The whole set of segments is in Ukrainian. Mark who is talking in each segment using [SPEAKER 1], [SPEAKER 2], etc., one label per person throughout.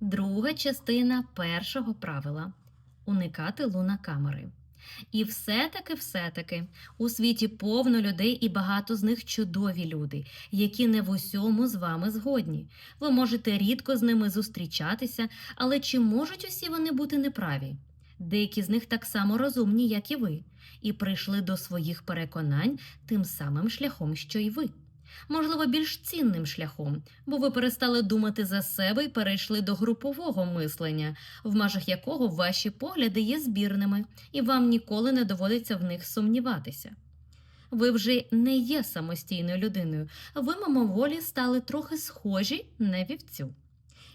[SPEAKER 1] Друга частина першого правила уникати лунакамери. І все-таки, все-таки, у світі повно людей, і багато з них чудові люди, які не в усьому з вами згодні. Ви можете рідко з ними зустрічатися, але чи можуть усі вони бути неправі? Деякі з них так само розумні, як і ви, і прийшли до своїх переконань тим самим шляхом, що й ви. Можливо, більш цінним шляхом, бо ви перестали думати за себе і перейшли до групового мислення, в межах якого ваші погляди є збірними, і вам ніколи не доводиться в них сумніватися. Ви вже не є самостійною людиною, ви мимоволі стали трохи схожі на вівцю.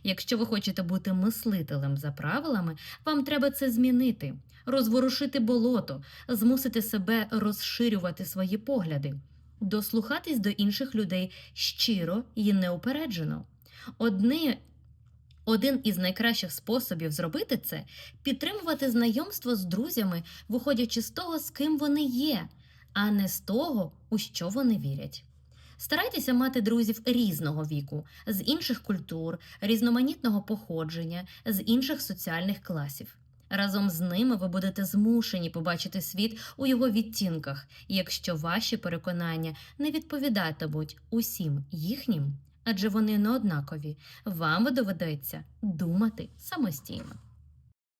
[SPEAKER 1] Якщо ви хочете бути мислителем за правилами, вам треба це змінити, розворушити болото, змусити себе розширювати свої погляди, дослухатись до інших людей щиро і неупереджено. Одне, один із найкращих способів зробити це підтримувати знайомство з друзями, виходячи з того, з ким вони є, а не з того, у що вони вірять. Старайтеся мати друзів різного віку, з інших культур, різноманітного походження, з інших соціальних класів. Разом з ними ви будете змушені побачити світ у його відтінках, якщо ваші переконання не відповідатимуть усім їхнім, адже вони не однакові, вам доведеться думати самостійно.